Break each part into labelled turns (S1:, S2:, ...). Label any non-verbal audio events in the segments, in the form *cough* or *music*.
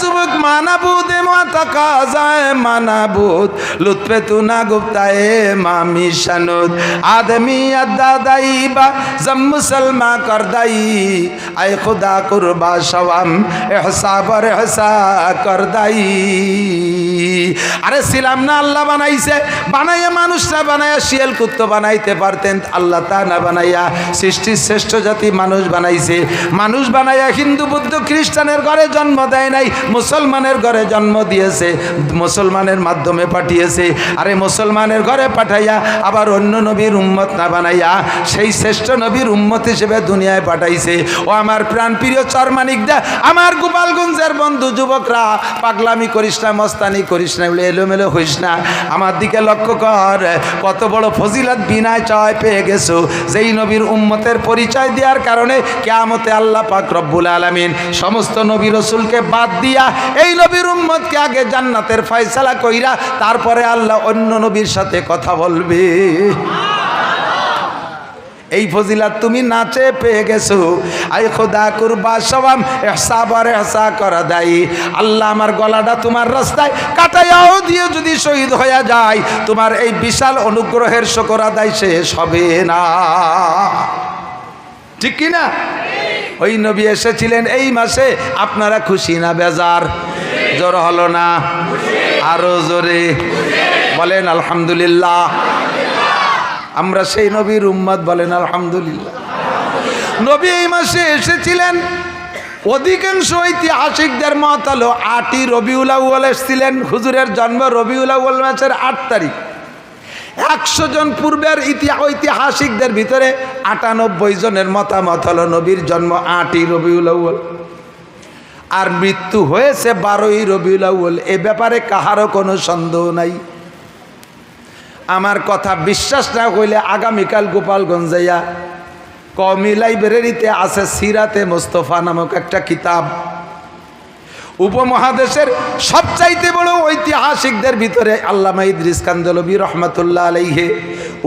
S1: যুবক মানাবুদ মাতা কাজায় মানাবুদ। লুৎফে তু না গুপ্তায়ে মামি শানুদ। আদমি আদাদাই বা জম মুসলমা করদাই আয় খুদা কুরবা সওয়াম এহসা বর এহসা করদাই আরে ছিলাম না, আল্লাহ বানাইছে। বানাইয়া মানুষরা বানাইয়া, শিয়াল কুত্ত বানাইতে পারতেন, আল্লাহ তা না বানাইয়া সৃষ্টির শ্রেষ্ঠ জাতি মানুষ বানাইছে। মানুষ বানাইয়া হিন্দু, বুদ্ধ, খ্রিস্টানের ঘরে জন্ম দেয় নাই মুসলমানের ঘরে জন্ম দিয়েছে, মুসলমানের মাধ্যমে পাঠিয়েছে। আরে মুসলমানের ঘরে পাঠাইয়া আবার অন্য নবীর উম্মত না বানাইয়া সেই শ্রেষ্ঠ নবীর উম্মত হিসেবে দুনিয়ায় পাঠাইছে। ও আমার প্রাণ প্রিয় চরমানিকদা আমার গোপালগঞ্জের বন্ধু যুবকরা, পাগলামি করিস না, মস্তানি করিস না বলে এলোমেলো হইস না। আমার দিকে লক্ষ্য কর, কত বড় ফজিলত বিনায় চয় পেয়ে গেছো। যেই নবীর উম্মতের পরিচয় দেওয়ার কারণে কেয়ামতে আল্লাহ পাক রব্বুল আলমিন সমস্ত নবী রসুলকে বাদ দিয়া এই নবীর উম্মতকে আগে জান্নাতের ফয়সালা কইরা তারপরে আল্লাহ অন্য নবীর সাথে কথা বলবে। এই ফজিলাত তুমি নাচে পেয়ে গেছো। আই খোদা কুরবা সবাম এহসা বার করা দায়ী। আল্লাহ আমার গলাটা তোমার রাস্তায় কাটাইয়াও দিয়ে যদি শহীদ হয়ে যায়, তোমার এই বিশাল অনুগ্রহের শকর আদায় শেষ হবে না। ঠিক কি না? ওই নবী এসেছিলেন এই মাসে। আপনারা খুশি না বেজার? জোর হলো না? আরও জোরে। বলেন, আলহামদুলিল্লাহ। আমরা সেই নবীর উম্মত বলেন, আলহামদুলিল্লাহ। নবী এই মাসে এসেছিলেন। অধিকাংশ ঐতিহাসিকদের মত হলো আটই রবিউল আউ্ল এসেছিলেন। হুজুরের জন্ম রবিউল আউ্ল মাসের আট তারিখ। একশো জন পূর্বের ঐতিহাসিকদের ভিতরে আটানব্বই জনের মতামত হলো নবীর জন্ম আটই রবিউল আউ্ল আর মৃত্যু হয়েছে বারোই রবিউল আউ্ল এ ব্যাপারে কাহারও কোনো সন্দেহ নাই। আমার কথা বিশ্বাস না হইলে আগামীকাল গোপালগঞ্জ কমি লাইব্রেরিতে আছে সিরাতে মোস্তফা নামক একটা কিতাব। উপমহাদেশের সবচাইতে বড় ঐতিহাসিকদের ভিতরে আল্লামা ইদ্রিস কান্দলবী রহমতুল্লাহ আলাইহে,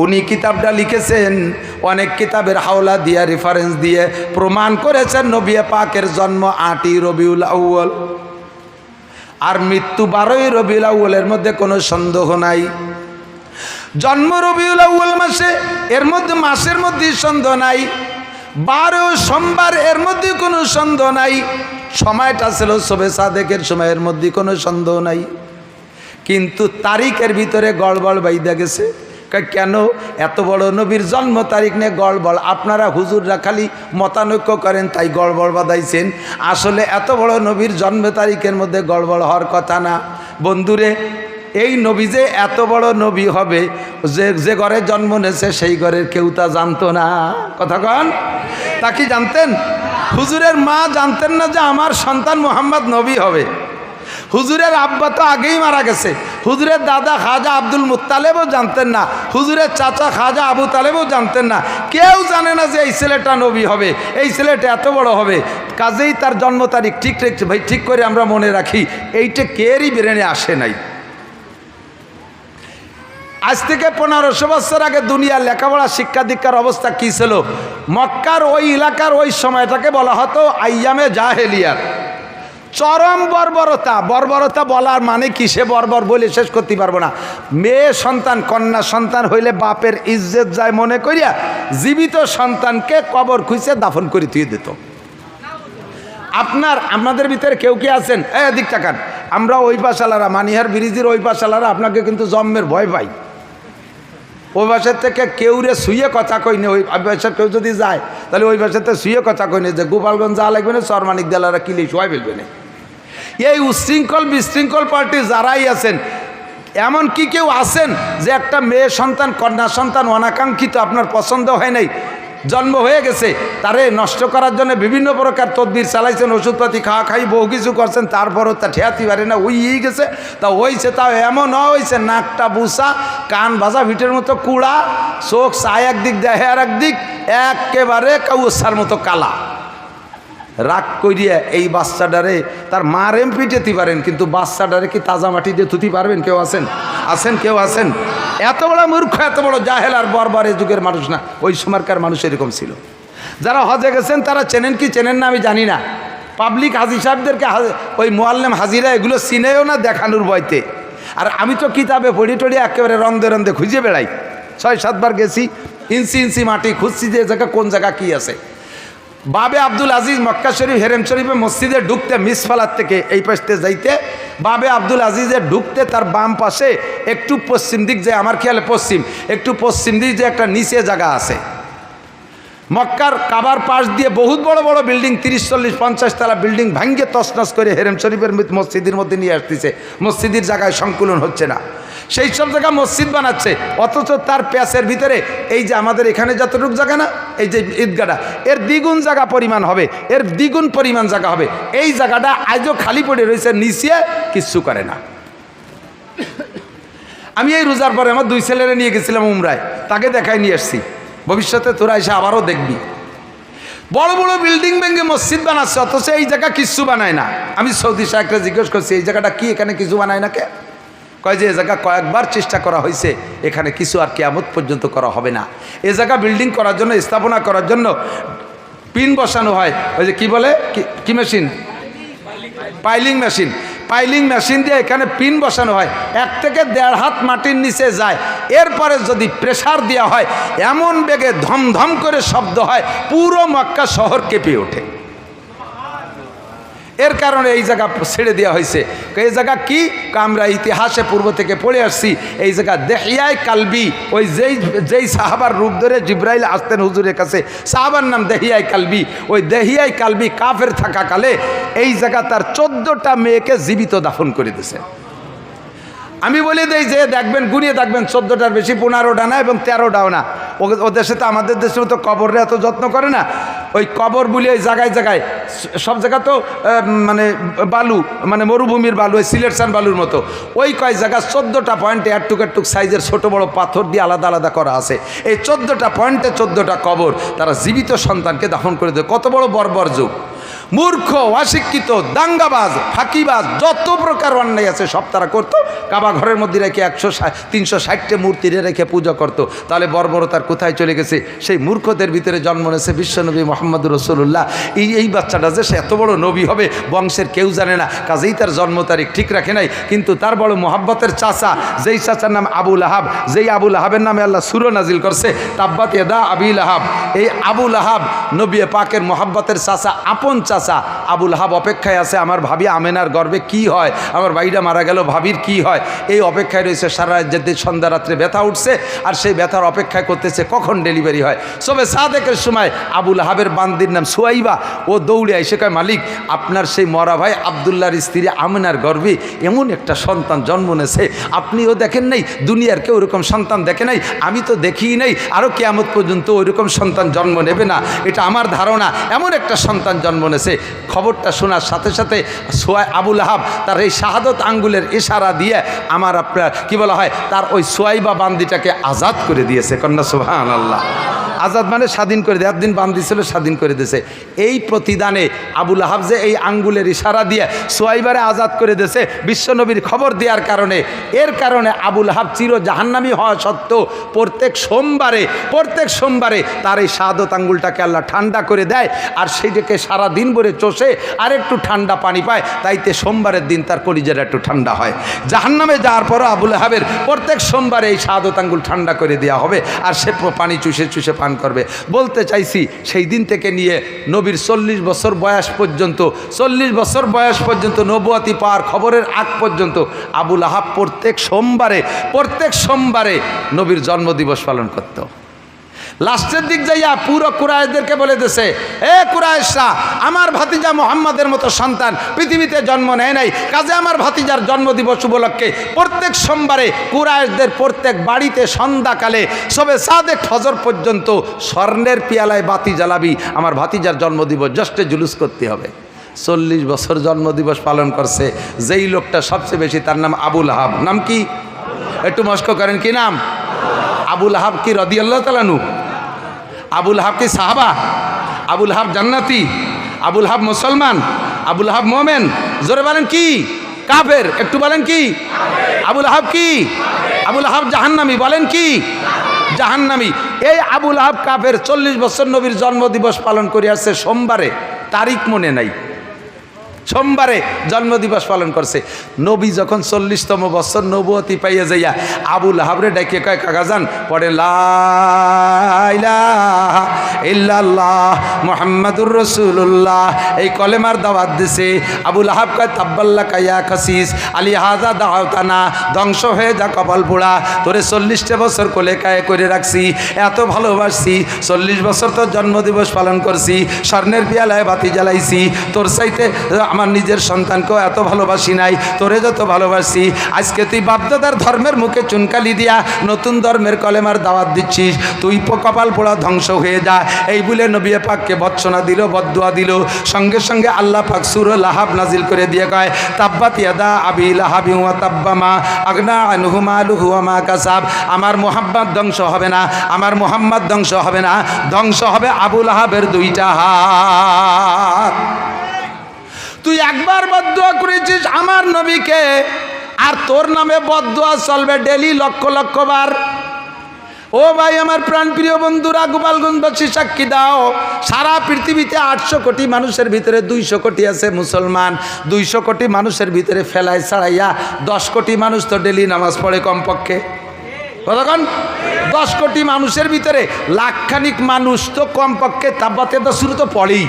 S1: উনি কিতাবটা লিখেছেন, অনেক কিতাবের হাওলা দিয়ে রেফারেন্স দিয়ে প্রমাণ করেছেন নবিয়া পাকের জন্ম আটই রবিউল আউ্ল আর মৃত্যু বারোই রবিউল আউ্লের মধ্যে কোনো সন্দেহ নাই। জন্ম রবিউল আউ্ল মাসে, এর মধ্যে মাসের মধ্যে সন্দেহ নাই। বারো সোমবার এর মধ্যে কোনো সন্দেহ নাই। সময়টা ছিল শোভে সাদেকের সময়ের মধ্যে, কোনো সন্দেহ নাই। কিন্তু তারিখের ভিতরে গড়বড় বাইদা গেছে। কেন? এত বড় নবীর জন্ম তারিখ নিয়ে গড়বড় আপনারা হুজুররা খালি মতানৈক্য করেন, তাই গড়বড় বাদাইছেন আসলে এত বড় নবীর জন্ম তারিখের মধ্যে গড়বড় হওয়ার কথা না। বন্ধুরে এই নবী যে এত বড় নবী হবে, যে যে ঘরে জন্ম নেছে, সেই ঘরের কেউ তা জানতো না। কথা কন। তা কি জানতেন? হুজুরের মা জানতেন না যে আমার সন্তান মোহাম্মদ নবী হবে। হুজুরের আব্বা তো আগেই মারা গেছে। হুজুরের দাদা খাজা আব্দুল মুতালেবও জানতেন না। হুজুরের চাচা খাজা আবু তালেবও জানতেন না। কেউ জানে না যে এই ছেলেটা নবী হবে, এই ছেলেটা এত বড় হবে। কাজেই তার জন্ম তারিখ ঠিক ঠিক ভাই, ঠিক করে আমরা মনে রাখি, এইটা কেরই বেরেনে আসে নাই। আজ থেকে পনেরোশো বছর আগে দুনিয়ার লেখাপড়া, শিক্ষা দীক্ষার অবস্থা কী ছিল? মক্কার ওই এলাকার ওই সময়টাকে বলা হতো আইয়ামে জাহেলিয়ার চরম বর্বরতা বর্বরতা বলার মানে কি? সে বর্বর বলে শেষ করতে পারব না। মেয়ে সন্তান, কন্যা সন্তান হইলে বাপের ইজ্জত যায় মনে করিয়া জীবিত সন্তানকে কবর খুঁজে দাফন করে তুই দিত। আপনার, আপনাদের ভিতরে কেউ কি আছেন? এ দিক তাকান আমরা ওই পাশালারা, মানিহার ব্রিজের ওই পাশালারা, আপনাকে কিন্তু জন্মের ভয় পাই। ওই বাসের থেকে কেউ রে শুয়ে কথা কইনি ওই বাসার কেউ যদি যায়, তাহলে ওই বাসাতে শুয়ে কথা কইনি যে গোপালগঞ্জ যা লাগবে না, সরমানিক দেলারা কিলে সবাই ফেলবে না। এই উশৃঙ্খল বিশৃঙ্খল পার্টি যারাই আছেন, এমন কি কেউ আছেন যে একটা মেয়ে সন্তান, কন্যা সন্তান অনাকাঙ্ক্ষিত, আপনার পছন্দ হয় নাই জন্ম হয়ে গেছে, তারে নষ্ট করার জন্য বিভিন্ন প্রকার তদ্বির চালাইছেন, ওষুধপাতি খাওয়া খাই, বহু কিছু করছেন, তারপরও তা ঠেয়াতে পারে না, ওই গেছে, তা হয়েছে, তাও এমন হয়েছে, নাকটা বুসা, কান ভাজা, ভিটের মতো কুড়া, চোখ চায় একদিক, দেহে আর একদিক একেবারে কাউসার মতো কালা। রাগ করিয়া এই বাচ্চাটারে, তার মার এম পিটেতে পারেন, কিন্তু বাচ্চাটারে কি তাজা মাটি দিয়ে তুতি পারবেন? কেউ আছেন? আছেন, কেউ আছেন? এত বড় মূর্খ, এত বড় জাহেল আর বরবার যুগের মানুষ না। ওই সময়কার মানুষ এরকম ছিল। যারা হজে গেছেন, তারা চেনেন কি চেনেন না, আমি জানি না। পাবলিক হাজি সাহেবদেরকে ওই মোয়াল্লেম হাজিরা এগুলো চিনেও না দেখানোর বয়তে আর আমি তো কিতাবে পড়ি টড়ি একেবারে রন্দে রন্দে খুঁজে বেড়াই। ছয় সাতবার গেছি, ইঞ্চি ইঞ্চি মাটি খুঁজছি যে জায়গা, কোন জায়গা কি আছে। বাবে আব্দুল আজিজ মক্কা শরীফ, হেরেম শরীফে মসজিদে ঢুকতে, মিস ফালার থেকে এই পাশতে যাইতে, বাবে আব্দুল আজিজে ঢুকতে তার বাম পাশে একটু পশ্চিম দিক যে, আমার খেয়ালে পশ্চিম, একটু পশ্চিম দিক যে একটা নিচে জায়গা আছে। মক্কার কাবার পাশ দিয়ে বহুত বড় বড় বিল্ডিং, তিরিশ, চল্লিশ, পঞ্চাশ তলা বিল্ডিং ভাঙ্গে তছনছ করে হেরেম শরীফের মসজিদের মধ্যে নিয়ে আসতেছে। মসজিদের জায়গায় সংকুলন হচ্ছে না। সেই সব জায়গা মসজিদ বানাচ্ছে, অথচ তার প্যাসের ভিতরে এই যে আমাদের এখানে যতটুকু জায়গা না, এই যে ঈদগাটা এর দ্বিগুণ জায়গা পরিমাণ হবে, এর দ্বিগুণ পরিমাণ জায়গা হবে। এই জায়গাটা আজও খালি পড়ে রয়েছে, নিচে কিচ্ছু করে না। আমি এই রোজার পরে আমার দুই ছেলেরা নিয়ে গেছিলাম উমরায়, তাকে দেখায় নিয়ে এসছি ভবিষ্যতে তোরা এসে আবারও দেখবি। বড় বড় বিল্ডিং ভেঙে মসজিদ বানাচ্ছে, অথচ এই জায়গা কিচ্ছু বানায় না। আমি সৌদি সাহেবকে জিজ্ঞেস করছি, এই জায়গাটা কি, এখানে কিছু বানায় না কে কয় যে, এ জায়গা কয়েকবার চেষ্টা করা হয়েছে, এখানে কিছু আর কেয়ামত পর্যন্ত করা হবে না। এ জায়গা বিল্ডিং করার জন্য, স্থাপনা করার জন্য পিন বসানো হয়। ওই যে কি বলে? কি machine piling machine piling machine দিয়ে এখানে পিন বসানো হয়। এক থেকে দেড় হাত মাটির নিচে যায়। এরপরে যদি প্রেসার দেওয়া হয়, এমন বেগে ধমধম করে শব্দ হয়, পুরো মক্কা শহর কেঁপে ওঠে। এর কারণে এই জায়গা ছেড়ে দেওয়া হয়েছে। এই জায়গা কি? আমরা ইতিহাসে পূর্ব থেকে পড়ে আসছি, এই জায়গা দেহিয়াই কালবি, ওই যেই যেই সাহাবার রূপ ধরে জিব্রাইল আসতেন হুজুরের কাছে, সাহাবার নাম দেহিয়াই কালবি, ওই দেহিয়াই কালবি কাফের থাকাকালে এই জায়গা তার চোদ্দটা মেয়েকে জীবিত দাফন করে দিয়েছে। আমি বলি দেই যে দেখবেন, গুনিয়ে দেখবেন, চোদ্দোটার বেশি, পনেরোটা না এবং তেরোটাও না। ও- ও দেশে তো আমাদের দেশে তো কবরে এত যত্ন করে না? ওই কবর বলি ওই জায়গায় জায়গায় সব জায়গা তো মানে বালু মানে মরুভূমির বালু, ওই সিলেটসান বালুর মতো। ওই কয় জায়গা, চোদ্দোটা পয়েন্টে একটুক একটুক সাইজের ছোট বড় পাথর দিয়ে আলাদা আলাদা করা আছে। এই চোদ্দোটা পয়েন্টে চোদ্দোটা কবর তারা জীবিত সন্তানকে দাফন করে দেয়। কত বড় বর্বর যুগ। মূর্খ, অশিক্ষিত, দাঙ্গাবাজ, ফাঁকিবাজ, যত প্রকার অন্যায় আছে সব তারা করতো। কাবা ঘরের মধ্যে রেখে একশো তিনশো ষাটটে মূর্তি রেখে পুজো করতো। তাহলে বর্বরতার কোথায় চলে গেছে? সেই মূর্খদের ভিতরে জন্ম নিয়েছে বিশ্বনবী মোহাম্মদ রসুল্লাহ এই এই বাচ্চাটা যে সে এত বড় নবী হবে, বংশের কেউ জানে না। কাজেই তার জন্ম তারিখ ঠিক রাখে নাই। কিন্তু তার বড় মোহাব্বতের চাচা, যেই চাচার নাম আবুল আহাব যেই আবুল আহাবের নামে আল্লাহ সুর নাজিল করছে, তাব্বাত এদা আবিল আহাব এই আবুল আহাব নবী পাকের মোহাব্বতের চাচা, আপন চাচা আবুল হাব অপেক্ষায় আছে, আমার ভাবি আমেনার গর্বে কি হয়? আমার ভাইটা মারা গেল, ভাবির কি হয়? এই অপেক্ষায় রয়েছে, সারা রাজ্যের সন্ধ্যা রাত্রে ব্যথা উঠছে, আর সেই ব্যথার অপেক্ষায় করতেছে, কখন ডেলিভারি হয়? সবে সাদেকের সময় আবুল হাবের বান্দির নাম সুয়াইবা। ও দৌড়ে আইসে কয়, মালিক, আপনার সেই মরা ভাই আবদুল্লাহর স্ত্রী আমেনার গর্বে এমন একটা সন্তান জন্ম নেছে। আপনিও দেখেন নাই, দুনিয়ার কেউ ওরকম সন্তান দেখে নাই, আমি তো দেখিই নাই আরও কেয়ামত পর্যন্ত ওইরকম সন্তান জন্ম নেবে না। এটা আমার ধারণা, এমন একটা সন্তান জন্ম নেছে খবরটা শোনার সাথে সাথে সোয়াই আবুল আহাব তার এই শাহাদত আঙ্গুলের ইশারা দিয়ে আমার আপনার, কি বলা হয়, তার ওই সোয়াইবা বান্দিটাকে আজাদ করে দিয়েছে। কন্যা সুহান আল্লাহ আজাদ মানে স্বাধীন করে দেয়। একদিন বান্দি ছিল, স্বাধীন করে দিয়েছে এই প্রতিদানে আবুল যে এই আঙ্গুলের ইশারা দিয়ে সোয়াইবারে আজাদ করে দিয়েছে বিশ্বনবীর খবর দেওয়ার কারণে। এর কারণে আবুল আহাব চির জাহান্নামি হওয়া সত্ত্বেও প্রত্যেক সোমবারে প্রত্যেক সোমবারে তার এই শাহাদত আঙ্গুলটাকে আল্লাহ ঠান্ডা করে দেয় আর সেইটাকে সারা দিন ভরে চষে আর একটু ঠান্ডা পানি পায়, তাইতে সোমবারের দিন তার কলিজাটা একটু ঠান্ডা হয়। জাহান্নামে যাওয়ার পরও আবুল আহাবের প্রত্যেক সোমবারে এই শাহাদত আঙ্গুল ঠান্ডা করে দেওয়া হবে আর সে পানি চুষে চুষে পান করবে। বলতে চাইছি, সেই দিন থেকে নিয়ে নবীর চল্লিশ বছর বয়স পর্যন্ত, চল্লিশ বছর বয়স পর্যন্ত নবুয়াতি পাওয়ার খবরের আগ পর্যন্ত আবুল আহাব প্রত্যেক সোমবারে প্রত্যেক সোমবারে নবীর জন্মদিবস পালন করত। লাস্টের দিক যাইয়া পুরো কুরাইশদেরকে বলে দিছে, এ কুরাইশরা, আমার ভাতিজা মোহাম্মদের মতো সন্তান পৃথিবীতে জন্ম নেয় নাই। কাজে আমার ভাতিজার জন্মদিবস উপলক্ষে প্রত্যেক সোমবারে কুরাইশদের প্রত্যেক বাড়িতে সন্ধ্যাকালে সবে সাদেক ফজর পর্যন্ত স্বর্ণের পিয়ালায় বাতি জ্বালাবি। আমার ভাতিজার জন্মদিবস জষ্টে জুলুস করতে হবে। চল্লিশ বছর জন্মদিবস পালন করছে, যেই লোকটা সবচেয়ে বেশি তার নাম আবুল আহাব। নাম কি? একটু মস্ক করেন, কি নাম? আবুল আহাব কি রদি আল্লাহ তালানু আবুল হাব কি সাহাবা? আবুল হাব জান্নাতি? আবুল হাব মুসলমান? আবুল হাব মোমেন? জোরে বলেন কি? কাফের? একটু বলেন কি? আবুল হাব কি? আবুল হাব জাহান্নামি, বলেন কি? জাহান্নামি। এই আবুল হাব কাফের চল্লিশ বছর নবীর জন্মদিবস পালন করিয়াছে সোমবারে, তারিখ মনে নাই। সোমবারে জন্মদিবস পালন করছে। নবী যখন চল্লিশতম বছর নবতী পাইয়া যাইয়া আবুল হাবরে ডাকিয়ে কয় কাগাজান পড়ে লাইলাহা ইল্লাল্লাহ মোহাম্মদুর রসুল্লাহ এই কলেমার দাওয়াত দিছে। আবুল হাব কয়, তাব্বাল্লা কাইয়া খাসিস আলী হাজা দাওতানা ধ্বংস হয়ে যা কপাল পোড়া। তোরে চল্লিশটা বছর কোলে কায়ে করে রাখছি। এত ভালোবাসছি। চল্লিশ বছর তোর জন্মদিবস পালন করছি। স্বর্ণের পিয়ালায় বাতি জ্বালাইছি। তোর চাইতে আমার নিজের সন্তানকেও এত ভালোবাসি নাই, তোরে যত ভালোবাসি। আজকে তুই বাপদাদার ধর্মের মুখে চুনকালি দিয়া নতুন ধর্মের কলেমার দাওয়াত দিচ্ছিস, তুই কপাল পোড়া ধ্বংস হয়ে যা। এই বলে নবী পাককে ভৎসনা দিল বদুয়া দিল। সঙ্গে সঙ্গে আল্লাহ পাক সুর লাহাব নাজিল করে দিয়ে কয়, তাব্বাত ইয়াদা আবি লাহাবি ওয়া তাব্বামা আগনা আনহুমা লুহুমা কাসাব। আমার মোহাম্মদ ধ্বংস হবে না, আমার মোহাম্মদ ধ্বংস হবে না, ধ্বংস হবে আবুল আহাবের দুইটা হাত। তুই একবার বদুয়া করেছিস আমার নবীকে, আর তোর নামে বদুয়া চলবে ডেলি লক্ষ লক্ষ বার। ও ভাই, আমার প্রাণপ্রিয় বন্ধুরা, গোপালগঞ্জবাসী সাক্ষী দাও, সারা পৃথিবীতে আটশো কোটি মানুষের ভিতরে দুইশো কোটি আছে মুসলমান। দুইশো কোটি মানুষের ভিতরে ফেলায় ছাড়াইয়া দশ কোটি মানুষ তো ডেলি নামাজ পড়ে কমপক্ষে। কতক্ষণ দশ কোটি মানুষের ভিতরে লাখখানিক মানুষ তো কমপক্ষে তাব্বাতে তো শুরু তো পড়েই।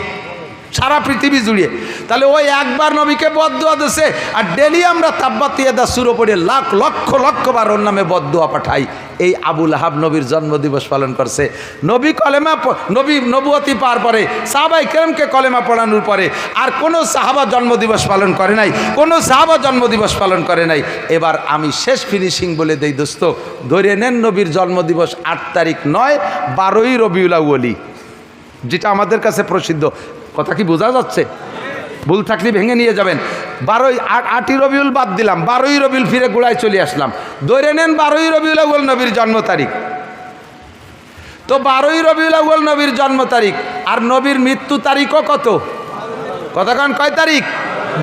S1: সারা পৃথিবী জুড়ে তাহলে ওই একবার নবীকে বদুয়া দিছে, আর ডেলি আমরা তাব্বাতিয়া দা পড়ে লাখ, লক্ষ লক্ষ বার ওর নামে বদুয়া পাঠাই। এই আবুল আহাব নবীর জন্মদিবস পালন করছে। নবী কলেমা নবী নবুয়তি পার পরে, সাহাবাই কেরমকে কলেমা পড়ানোর পরে, আর কোনো সাহাবা জন্মদিবস পালন করে নাই, কোনো সাহাবা জন্মদিবস পালন করে নাই। এবার আমি শেষ ফিনিশিং বলে দেই দোস্ত, ধরে নেন নবীর জন্মদিবস আট তারিখ নয়, বারোই রবিউলা আউ্বলি যেটা আমাদের কাছে প্রসিদ্ধ। কথা কি বোঝা যাচ্ছে? ভুল থাকলে ভেঙে নিয়ে যাবেন। বারোই আট আটই রবিউল বাদ দিলাম, বারোই রবিউল ফিরে গোড়ায় চলে আসলাম। ধরে নেন বারোই রবিউল আউ্বল নবীর জন্ম তারিখ। তো বারোই রবিউল আউ্বল নবীর জন্ম তারিখ, আর নবীর মৃত্যু তারিখও কত? কতক্ষণ কয় তারিখ?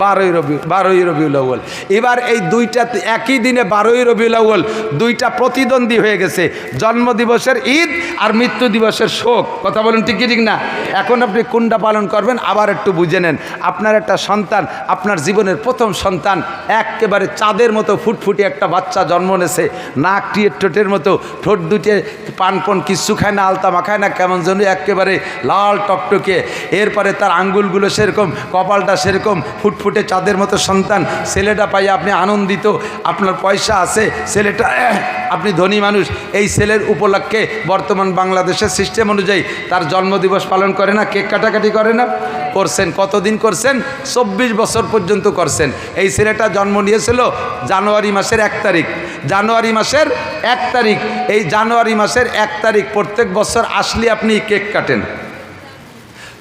S1: বারোই রবি, বারোই রবিউল আউ্বল এবার এই দুইটা একই দিনে বারোই রবিউল আউ্বল দুইটা প্রতিদ্বন্দ্বী হয়ে গেছে। জন্মদিবসের ঈদ আর মৃত্যু দিবসের শোক। কথা বলুন ঠিক কি ঠিক না? এখন আপনি কোনটা পালন করবেন, আবার একটু বুঝে নেন। আপনার একটা সন্তান, আপনার জীবনের প্রথম সন্তান, একেবারে চাঁদের মতো ফুটফুটে একটা বাচ্চা জন্ম নেছে। নাক টিয়ের ঠোঁটের মতো, ঠোঁট দুটে পান পন কিচ্ছু খায় না, আলতা মাখায় না, কেমন যেন একেবারে লাল টকটকে। এরপরে তার আঙ্গুলগুলো সেরকম, কপালটা সেরকম ফুটফুটে চাঁদের মতো সন্তান, ছেলেটা পাই আপনি আনন্দিত, আপনার পয়সা আছে, ছেলেটা, *clears throat* আপনি ধনী মানুষ, এই ছেলের উপলক্ষে বর্তমান বাংলাদেশের সিস্টেম অনুযায়ী তার জন্মদিবস পালন করে না, কেক কাটাকাটি করে না, করছেন, কতদিন করছেন? চব্বিশ বছর পর্যন্ত করছেন। এই ছেলেটা জন্ম নিয়েছিল জানুয়ারি মাসের এক তারিখ। জানুয়ারি মাসের এক তারিখ, এই জানুয়ারি মাসের এক তারিখ, প্রত্যেক বছর আসলে আপনি কেক কাটেন।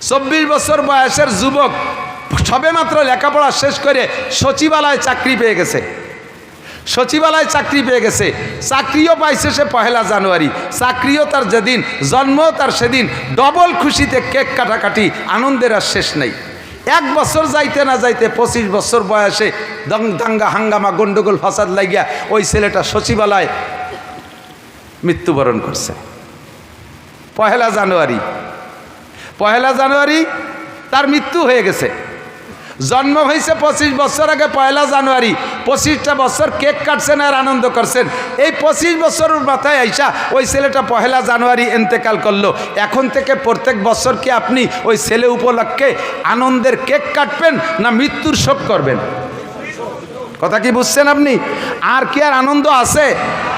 S1: চব্বিশ বছর বয়সের যুবক সবেমাত্র লেখাপড়া শেষ করে সচিবালয় চাকরি পেয়ে গেছে। সচিবালয় চাকরি পেয়ে গেছে। চাকরিও পাইছে সে পহেলা জানুয়ারি। চাকরিও তার যেদিন জন্ম তার সেদিন। ডবল খুশিতে কেক কাটাকাটি, আনন্দের আর শেষ নেই। এক বছর যাইতে না যাইতে পঁচিশ বছর বয়সে দং দাঙ্গা হাঙ্গামা গন্ডগোল ফাসাদ লাগিয়া ওই ছেলেটা সচিবালয় মৃত্যুবরণ করছে। পহেলা জানুয়ারি। পহেলা জানুয়ারি তার মৃত্যু হয়ে গেছে। জন্ম হয়েছে পঁচিশ বছর আগে পয়লা জানুয়ারি। পঁচিশটা বছর কেক কাটছেন আর আনন্দ করছেন। এই পঁচিশ বছরের মাথায় আইসা ওই ছেলেটা পহেলা জানুয়ারি এন্তেকাল করল। এখন থেকে প্রত্যেক বছর কি আপনি ওই ছেলে উপলক্ষে আনন্দের কেক কাটবেন না মৃত্যুর শোক করবেন? কথা কি বুঝছেন আপনি? আর কি আর আনন্দ আছে?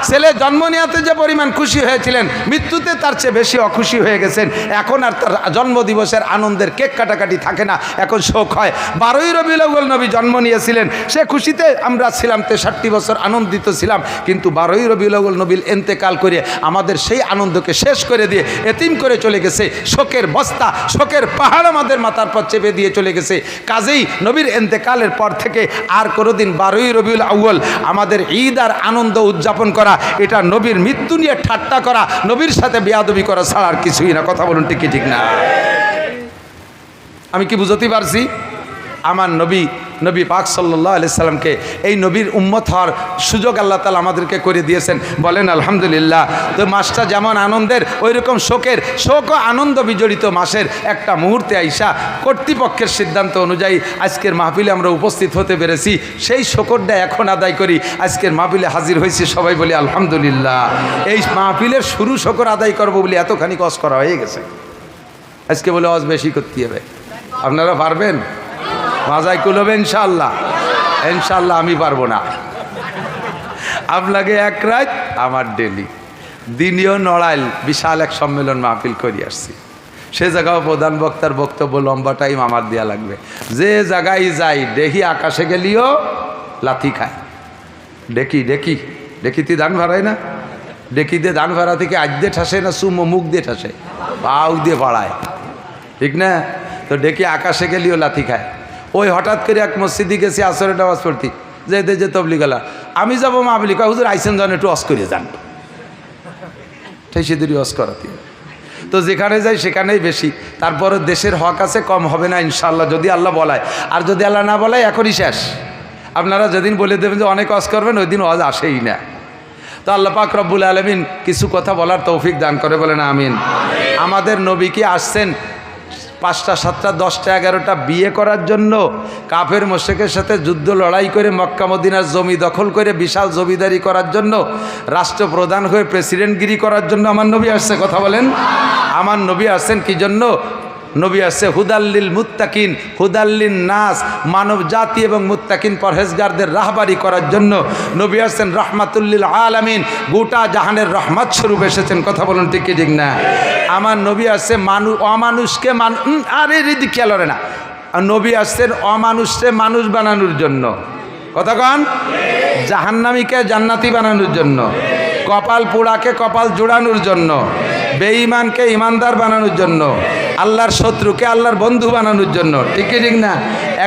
S1: ছেলে জন্ম নেওয়াতে যে পরিমাণ খুশি হয়েছিলেন, মৃত্যুতে তার চেয়ে বেশি অখুশি হয়ে গেছেন। এখন আর তার জন্মদিবসের আনন্দের কেক কাটাকাটি থাকে না, এখন শোক হয়। বারোই রবিউল নবী জন্ম নিয়েছিলেন, সে খুশিতে আমরা ছিলাম, তেষট্টি বছর আনন্দিত ছিলাম। কিন্তু বারোই রবিউল নবীল এন্তেকাল করে আমাদের সেই আনন্দকে শেষ করে দিয়ে এতিম করে চলে গেছে। শোকের বস্তা, শোকের পাহাড় আমাদের মাথার পর চেপে দিয়ে চলে গেছে। কাজেই নবীর এন্তেকালের পর থেকে আর কোনোদিন বারোই রবিউল আউ্বল আমাদের ঈদ আর আনন্দ উদযাপন করা, এটা নবীর মৃত্যু নিয়ে ঠাট্টা করা, নবীর সাথে বেয়াদবি করা ছাড়া আর কিছুই না। কথা বলুন ঠিকই ঠিক না? আমি কি বুঝতে পারছি? আমার নবী নবী পাক সাল্লাহ আলি সাল্লামকে এই নবীর উম্মত হওয়ার সুযোগ আল্লাহ তালা আমাদেরকে করে দিয়েছেন। বলেন, আলহামদুলিল্লাহ। তো মাসটা যেমন আনন্দের ওই রকম শোকের শোক ও আনন্দ বিজড়িত মাসের একটা মুহূর্তে আইসা কর্তৃপক্ষের সিদ্ধান্ত অনুযায়ী আজকের মাহফিলে আমরা উপস্থিত হতে পেরেছি। সেই শকরটা এখন আদায় করি। আজকের মাহফিলে হাজির হয়েছি সবাই বলি, আলহামদুলিল্লাহ। এই মাহফিলের শুরু শকর আদায় করব বলে এতখানি কস করা হয়ে গেছে। আজকে বলে, অজ বেশি করতে হবে। আপনারা পারবেন? মাজায় কুলবে ইনশাল্লাহ ইনশাল্লাহ আমি পারব না। আপনাকে এক রাত আমার ডেলি। দিনীয় নড়াইল বিশাল এক সম্মেলন মাহফিল করে আসছি। সে জায়গাও প্রধান বক্তার বক্তব্য লম্বা টাইম আমার দেওয়া লাগবে। যে জায়গায় যাই, দেখি আকাশে গেলিও লাথি খায়। ডেকি ডেকি, ডেকিতে ধান ভাড়ায় না? ডেকিতে ধান ভাড়া থেকে আজ দিয়ে ঠাসে না সুমো মুখ দিয়ে ঠাসে? পাউ দিয়ে পাড়ায় ঠিক না? তো ডেকে আকাশে গেলিও লাথি খায়। ওই হঠাৎ করে এক মসজিদে গেছি, আসরের আওয়াজ পড়তি। যেতে যে তবলি গেলা। আমি যাব মাহবিলি কয়, হুজুর, আইসেন জন একটু অস করিয়ে যান। দিদি অস হবে। তো যেখানে যাই সেখানেই বেশি। তারপরে দেশের হক আছে, কম হবে না ইনশাল্লাহ যদি আল্লাহ বলায়। আর যদি আল্লাহ না বলায়, এখনই শেষ। আপনারা যেদিন বলে দেবেন যে অনেক অস করবেন, ওই দিন অজ আসেই না। তো আল্লাহ পাক রব্বুল আলমিন কিছু কথা বলার তৌফিক দান করে বলেন, আমিন। আমাদের নবী কি আসছেন পাঁচটা, সাতটা, দশটা, এগারোটা বিয়ে করার জন্য কাফের মোশেকের সাথে যুদ্ধ লড়াই করে মক্কা, মদিনার জমি দখল করে বিশাল জমিদারি করার জন্য, রাষ্ট্রপ্রধান হয়ে প্রেসিডেন্টগিরি করার জন্য আমার নবী আসছে, কথা বলেন? আমার নবী আসছেন কি জন্য? নবী আসছে হুদাল্লিল মুত্তাকিন, হুদাল্লিন নাস, মানব জাতি এবং মুত্তাকিন পরহেজগারদের রাহবারি করার জন্য নবী আসছেন রহমাতুল্লিল আলামিন, গোটা জাহানের রহমত স্বরূপ এসেছেন। কথা বলুন ঠিক কি ঠিক না? আমার নবী আসছে মানুষ অমানুষকে মান আরে রিদি খেয়াল না। নবী আসছেন অমানুষকে মানুষ বানানোর জন্য। কথা কন? জাহান্নামীকে জান্নাতি বানানোর জন্য। কপাল পোড়াকে কপাল জোড়ানোর জন্য। বেঈমানকে ইমানদার বানানোর জন্য। আল্লাহর শত্রুকে আল্লাহর বন্ধু বানানোর জন্য। ঠিক কি, ঠিক না?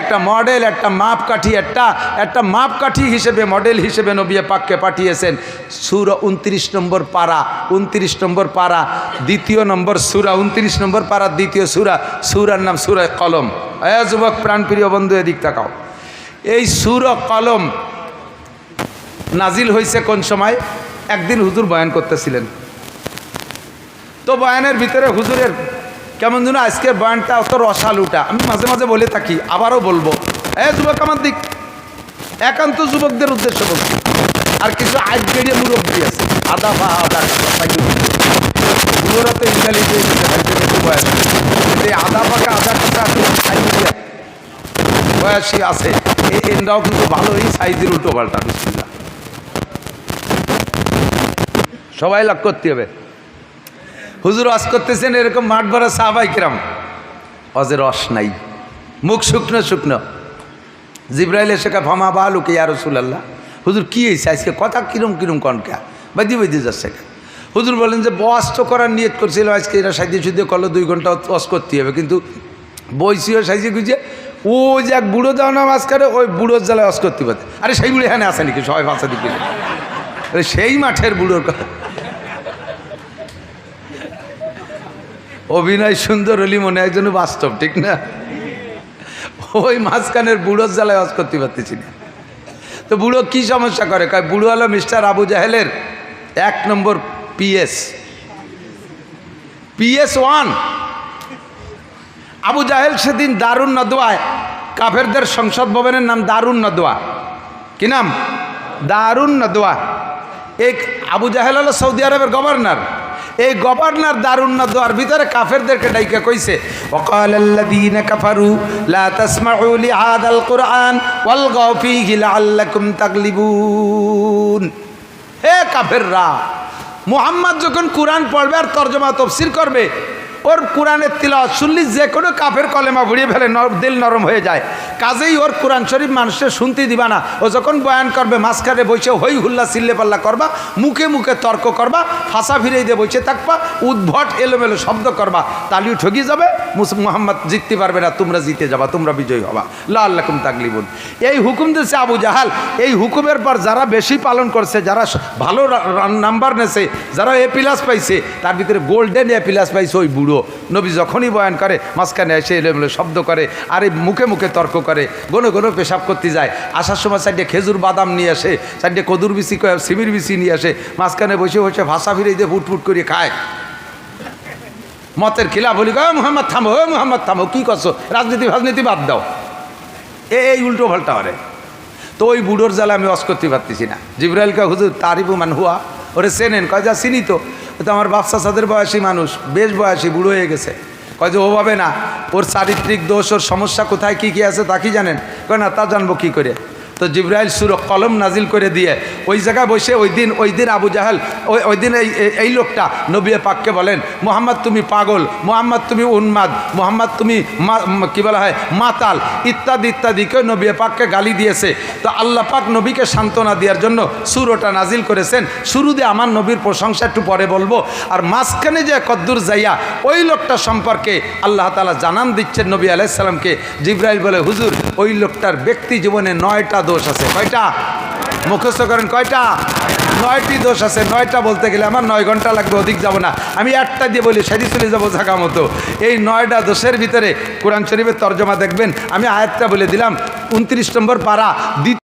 S1: একটা মডেল একটা মাপকাঠি, একটা একটা মাপকাঠি হিসেবে মডেল হিসেবে নবিয়া পাককে পাঠিয়েছেন। সুর উনত্রিশ নম্বর পাড়া উনত্রিশ নম্বর পাড়া দ্বিতীয় নম্বর সুরা, উনত্রিশ নম্বর পাড়া দ্বিতীয় সুরা, সুরার নাম সুরা কলম। এ যুবক, প্রাণপ্রিয় বন্ধু, এদিক তাকাও। এই সুর কলম নাজিল হয়েছে কোন সময়? একদিন হুজুর বয়ান করতেছিলেন। তো বয়ানের ভিতরে হুজুরের কেমন যেন আজকের বয়ানটা অত রসালুটা। আমি মাঝে মাঝে বলে থাকি, আবারও বলব। এ যুবক আমার দিক, একান্ত যুবকদের উদ্দেশ্য বলছি। আর কিছু আজ গেড়িয়ে মুরব্বী আছে। আদা বা আদা গুলোরা তো এই আদা পাকা, আদা কাঁচা বয়সী আছে। এই এনরাও কিন্তু ভালোই সাইজের উল্টো পাল্টা সবাই লাভ করতে হবে। হুজুর অস করতেছেন এরকম মাঠ ভরা সাহাবাই কিরাম। অজের রস নাই। মুখ শুকনো শুকনো। জিব্রাইল কা ফামা বা লুকে ইয়া রসুলাল্লাহ। হুজুর, কী হয়েছে আজকে? কথা কিরম কিরম কনকা বাদি বাদি যাচ্ছে। হুজুর বলেন যে, বস তো করার নিয়ত করছিল, আজকে এরা সাইডে সুদে করল, দুই ঘণ্টা অস করতে হবে। কিন্তু বইসিও সাইজে গুজে ও যে এক বুড়ো দেওয়া না মাঝখানে, ওই বুড়োর জ্বালায় অস করতে পারে। আরে সেই বুড়ো এখানে আসে নাকি? সবাই ভাষা দিকে সেই মাঠের বুড়োর কথা। অভিনয় সুন্দর হলি মনে যেন বাস্তব, ঠিক না? ওই মাঝখানের বুড়োর জ্বালায় অজ করতে পারতেছি না। তো বুড়ো কি সমস্যা করে? কয়, বুড়ো হলো মিস্টার আবু জাহেলের এক নম্বর PS PS one. Abu Jahel সেদিন দারুণ নদোয়ায় কাফেরদের সংসদ ভবনের নাম দারুণ নদোয়া। কি নাম? দারুণ নদোয়া। এক, আবু জাহেল হলো সৌদি আরবের গভর্নর। এই গভর্নর দারুন নদোয়ার ভিতরে কাফেরদেরকে ডাইকে কইছে وقال الذين كفروا لا تسمعوا لهذا القرآن والغوا فيه لعلكم تغلبون হে কাফেররা মুহাম্মদ যখন কোরআন পড়বে আর তর্জমা তফসির করবে ওর কোরআনের তিলা শুনলি, যে কোনো কাফের কলেমা ভুড়িয়ে ফেলে দিল নরম হয়ে যায়। কাজেই ওর কোরআন শরীফ মানুষের শুনতে দিবা না। ও যখন বয়ান করবে, মাঝখানে বইছে হই হুল্লা সিল্লে পাল্লা করবা, মুখে মুখে তর্ক করবা, ফাঁসা ফিরে দিয়ে বইছে থাকবা, উদ্ভট এলোমেলো শব্দ করবা তালিও ঠকি যাবে মুহাম্মদ জিততে পারবে না, তোমরা জিতে যাবা, তোমরা বিজয়ী হবা। লা আল্লাকুম তাকলিবুন এই হুকুম দিয়েছে আবু জাহাল। এই হুকুমের পর যারা বেশি পালন করছে, যারা ভালো নাম্বার নেছে, যারা এ প্লাস পাইছে, তার ভিতরে গোল্ডেন এ প্লাস পাইছে ওই বুড়ো। নবী যখনই বয়ান করে, মাঝখানে এসে এলোমেলো শব্দ করে, আর এই মুখে মুখে তর্ক করে গনো গনো পেশাব করতে যায়। আসার সময় সাইডে খেজুর বাদাম নিয়ে আসে সাইডে কদুর বিচি সিমির বিচি নিয়ে আসে, মাঝখানে বসে বসে ভাষা ফিরে দিয়ে ফুট ফুট করে খায়। মতের খিলা বলি ও মোহাম্মদ থামো ও মোহাম্মদ থামো, কী করছ? রাজনীতি রাজনীতি বাদ দাও। এ, এই উল্টো পাল্টা করে তো ওই বুড়োর জ্বালা আমি অস করতে পারতেছি না। জিব্রাইলকা হুজুর, তারিফু মান হুয়া। ওরে চেনেন, কয়, যা চিনি তো। তো আমার বাপসা সাদের বয়সী মানুষ, বেশ বয়সী, বুড়ো হয়ে গেছে। কয় যে ওভাবে না, ওর চারিত্রিক দোষ, ওর সমস্যা কোথায়, কী কী আছে তা কি জানেন? কয়, না, তা জানব কী করে? তো জিব্রাইল সুর কলম নাজিল করে দিয়ে ওই জায়গায় বসে ওই দিন ওই দিন আবু জাহাল, ওই ওই দিন এই, এই- লোকটা নবী পাককে বলেন, মোহাম্মদ তুমি পাগল, মোহাম্মদ তুমি উন্মাদ, মোহাম্মদ তুমি কি বলা হয়, মাতাল, ইত্যাদি ইত্যাদিকে নবী পাককে গালি দিয়েছে। তো আল্লাহ পাক নবীকে সান্ত্বনা দেওয়ার জন্য সুরোটা নাজিল করেছেন। শুরুতে আমার নবীর প্রশংসা একটু পরে বলব। আর মাঝখানে যে কদ্দুর যাইয়া ওই লোকটা সম্পর্কে আল্লাহ তালা জানান দিচ্ছেন নবী আলাইসাল্লামকে জিব্রাইল বলে, হুজুর, ওই লোকটার ব্যক্তি জীবনে নয়টা দোষ আছে। কয়টা? মুখস্থ করেন, কয়টা? নয়টি দোষ আছে। নয়টা বলতে গেলে আমার নয় ঘণ্টা লাগবে, অধিক যাব না। আমি একটা দিয়ে বলি সেদি চলে যাব জাগা মতো। এই নয়টা দোষের ভিতরে কোরআন শরীফের তর্জমা দেখবেন। আমি আয়াতটা বলে দিলাম, উনত্রিশ নম্বর পাড়া